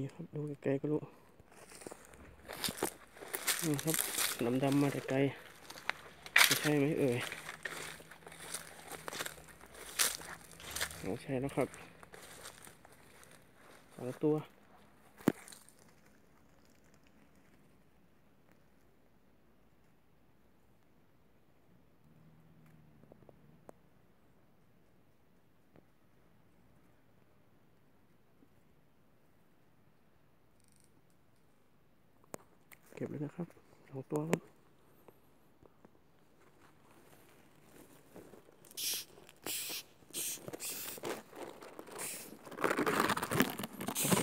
ีครับดูไกลๆก็รู้นี่ครับดำๆมาแต่ไกลใช่ไหมเอ่ยเอใช่แล้วครับสองตัว ก็บเลยนะครับสองตัวครับ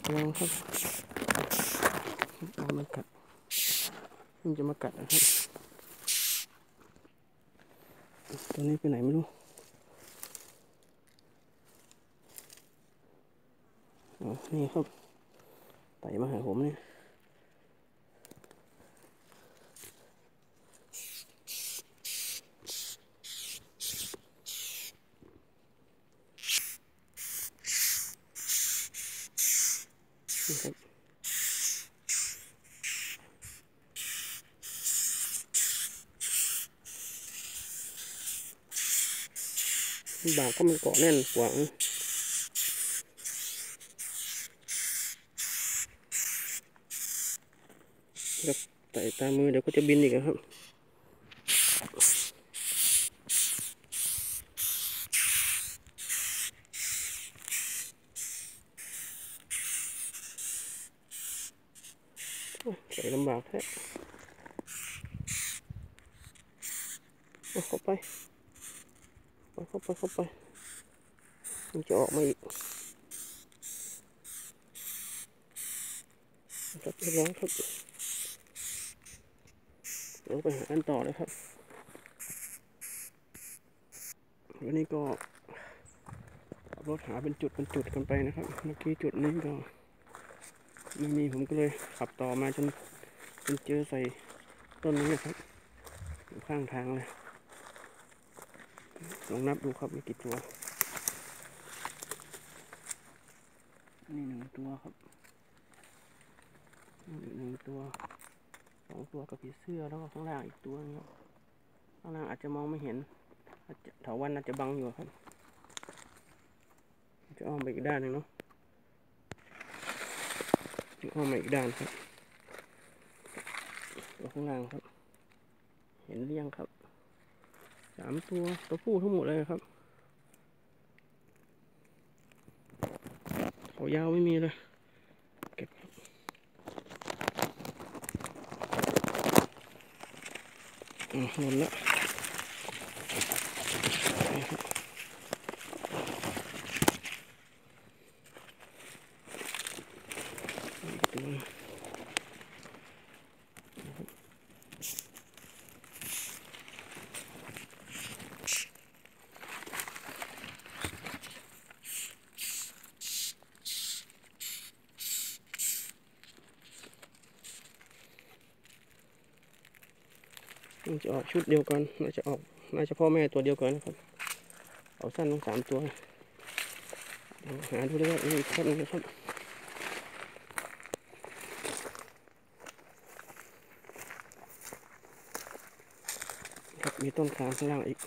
ระวังครับเอามันกัดมันจะมากัดนะครับ ตัวนี้ไปไหนไม่รู้นี่ครับไต่มาหาผมเนี่ย นะครับบากก็มันเกาะแน่นขวางครับไต่ตามมือเดี๋ยวก็จะบินอีกอะครับ ใส่ลำบากแท้เอาเข้าไปเอาเข้าไปเข้าไปมันจะออกมาอีกครับเรียบร้อยครับเดี๋ยวไปหากันต่อเลยครับ วันนี้ก็รถหาเป็นจุดเป็นจุดกันไปนะครับ เมื่อกี้จุดนี้ก็ไม่มีผมก็เลยขับต่อมาจน จนเจอใส่ต้นนี้นะครับอยู่ข้างทางเลยลองนับดูครับมีกี่ตัว นี่หนึ่งตัวครับนี่หนึ่งตัวสองตัวกับผีเสื้อแล้วก็ข้างล่างอีกตัวนึงครับข้างล่างอาจจะมองไม่เห็นอาจจะเถาวันอาจจะบังอยู่ครับ จะอ้อมไปอีกด้านหนึ่งเนาะจะอ้อมมาอีกด้านครับ ตัวข้างล่างครับ เห็นเรียงครับสามตัวตัวผู้ทั้งหมดเลยครับเขายาวไม่มีเลยเก็บหล่นแล้วนี่ครับอีกตัวหนึ่ง มันจะออกชุดเดียวกันน่าจะออกน่าจะพ่อแม่ตัวเดียวกันนะครับ เอาสั้นลงสามตัวหาดูได้ว่าอีกสั้นนะครับครับมีต้นขามข้างล่างอีก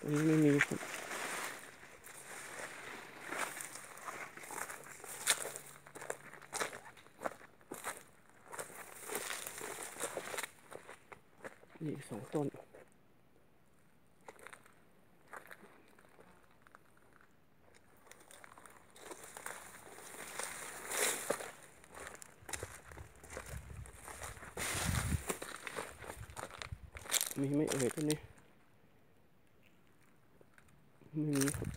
ตรงนี้ไม่มีครับ นี่สองต้น มีไม่เอ่ยต้นนี้ ไม่มีครับ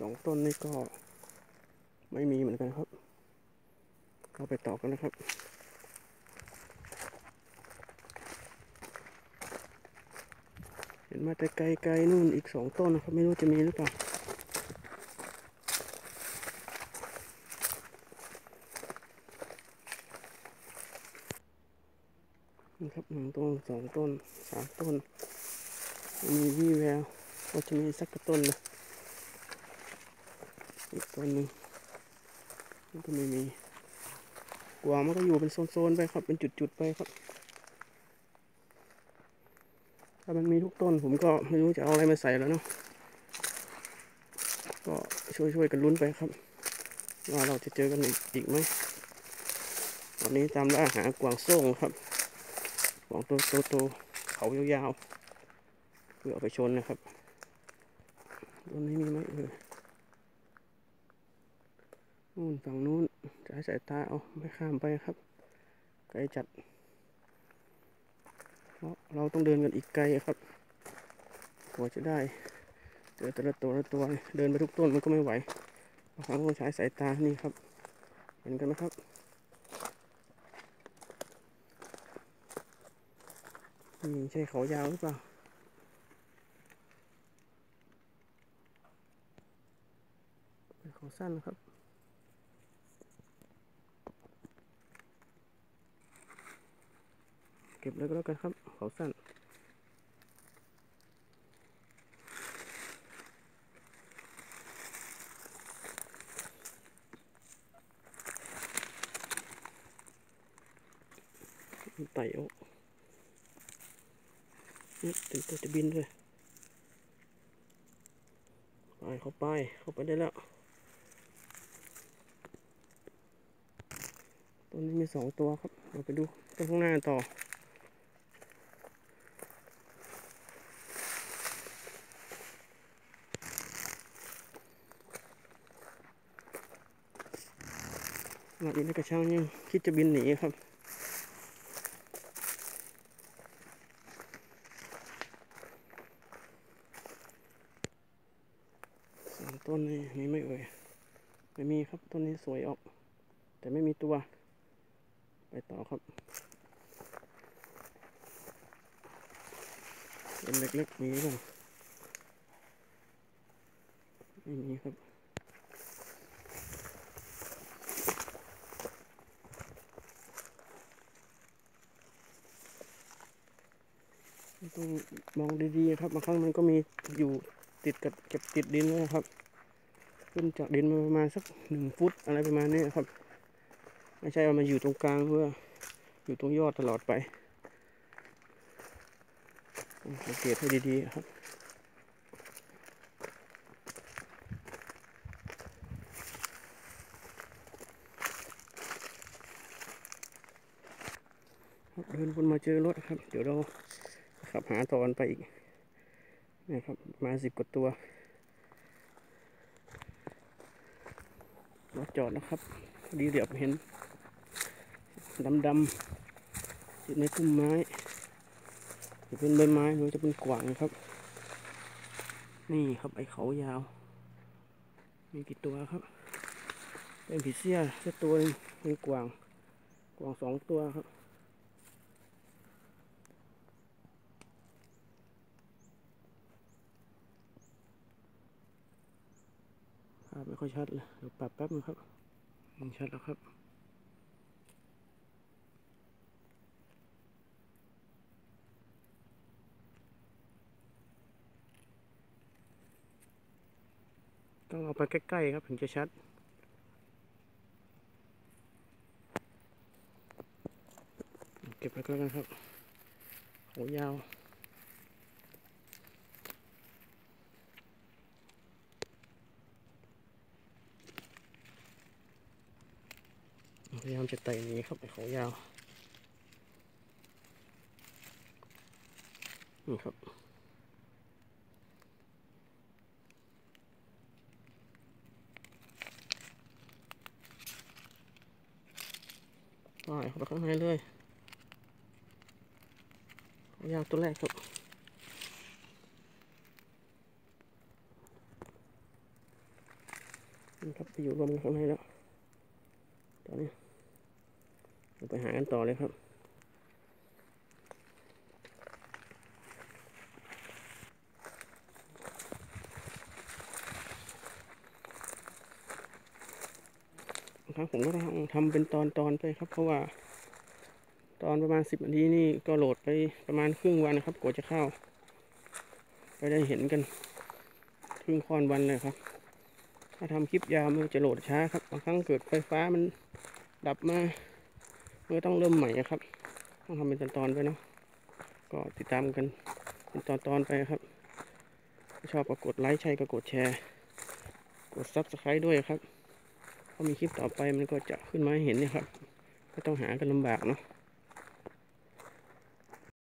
สองต้นนี่ก็ ไม่มีเหมือนกันครับเราไปต่อกันนะครับเห็นมาแต่ไกลๆนู่นอีกสองต้นนะครับ ไม่รู้จะมีหรือเปล่านะครับหนึ่งต้นสองต้นสามต้น มีวี่แววว่าจะมีสักต้นนะอีกต้นหนึ่ง มันก็ไม่มีกวางมันก็อยู่เป็นโซนๆไปครับ เป็นจุดๆไปครับ ถ้ามันมีทุกต้นผมก็ไม่รู้จะเอาอะไรมาใส่แล้วเนาะ ก็ช่วยๆกันลุ้นไปครับ ว่าเราจะเจอกันอีกไหมตอนนี้ตามล่าหากวางส่งครับกวางตัวโตๆเขายาวๆเพื่อเอาไปชนนะครับต้นนี้มีไหมเออ นู่นฝั่งนู้นจะให้สายตาเอาไม่ข้ามไปครับไกลจัดเพราะเราต้องเดินกันอีกไกลครับกว่าจะได้เจอแต่ละตัวละตัวเดินไปทุกต้นมันก็ไม่ไหวบางครั้งต้องใช้สายตานี่ครับ เห็นกันไหมครับนี่ใช่เขายาวหรือเปล่าเป็นเขาสั้นครับ ก็บเลยก็แล้วกันครับ เขาสั้นไต่ออกนี่ถึงตัวจะบินด้วยไปเข้าไป เข้าไปได้แล้ว ตัวนี้มีสองตัวครับ เราไปดูตัวข้างหน้าต่อ มาอีกในกระช่างยังคิดจะบินหนีครับสามต้นนี่มีไม่เอ่ยไม่มีครับต้นนี้สวยออก แต่ไม่มีตัว ไปต่อครับต้นเล็กๆมีหรือเล่าไม่มีครับ ต้องมองดีๆครับบางครั้งมันก็มีอยู่ติดกับเก็บติดดินเลยนะครับ ขึ้นจากดินมาประมาณสักหนึ่งฟุตอะไรประมาณนี้ครับ ไม่ใช่ว่ามันอยู่ตรงกลางเพื่ออยู่ตรงยอดตลอดไปสังเกตให้ดีๆครับเดินวนมาเจอรถครับ เดี๋ยวเรา ขับ หาตอนไปอีกนะครับมาสิบกว่าตัวรถจอดนะครับดีเดี๋ยวเห็นดำดำๆอยู่ในพุ่มไม้จะเป็นใบไม้หรือจะเป็นกวางนะครับ นี่ครับไอเขายาว มีกี่ตัวครับ เป็นผีเสื้อสักตัวหนึงเป็นกวางกวางสองตัวครับ ภาพไม่ค่ อยชัดเลยเดี๋ยวปรับแป๊บนึงครับมันชัดแล้วครับต้องเอาไปใกล้ๆครับถึงจะชัด เก็บไปก็แล้วกันครับโหยาว พยายามจะไต่หนีครับไอ้เขายาวนี่ครับปล่อยเข้าไปข้างในเลยเขายาวตัวแรกครับนี่ครับไปอยู่รวมกันข้างในแล้วตอนนี้ ไปหากันต่อเลยครับ ครั้งผมก็ต้องทำเป็นตอนๆไปครับ เพราะว่า ตอนประมาณสิบนาทีนี่ก็โหลดไปประมาณครึ่งวันนะครับกว่าจะเข้า ไปได้เห็นกันครึ่งค่อนวันเลยครับ ถ้าทำคลิปยาวมันจะโหลดช้าครับบางครั้งเกิดไฟฟ้ามันดับมา ก็ต้องเริ่มใหม่อะครับ ต้องทำเป็นตอนๆไปเนาะก็ติดตามกันเป็นตอนๆไปครับชอบก็กดไลค์ใช่ก็กดแชร์ กดซับสไครต์ด้วยครับพอมีคลิปต่อไปมันก็จะขึ้นมาให้เห็นนะครับไม่ต้องหากันลำบากเนาะ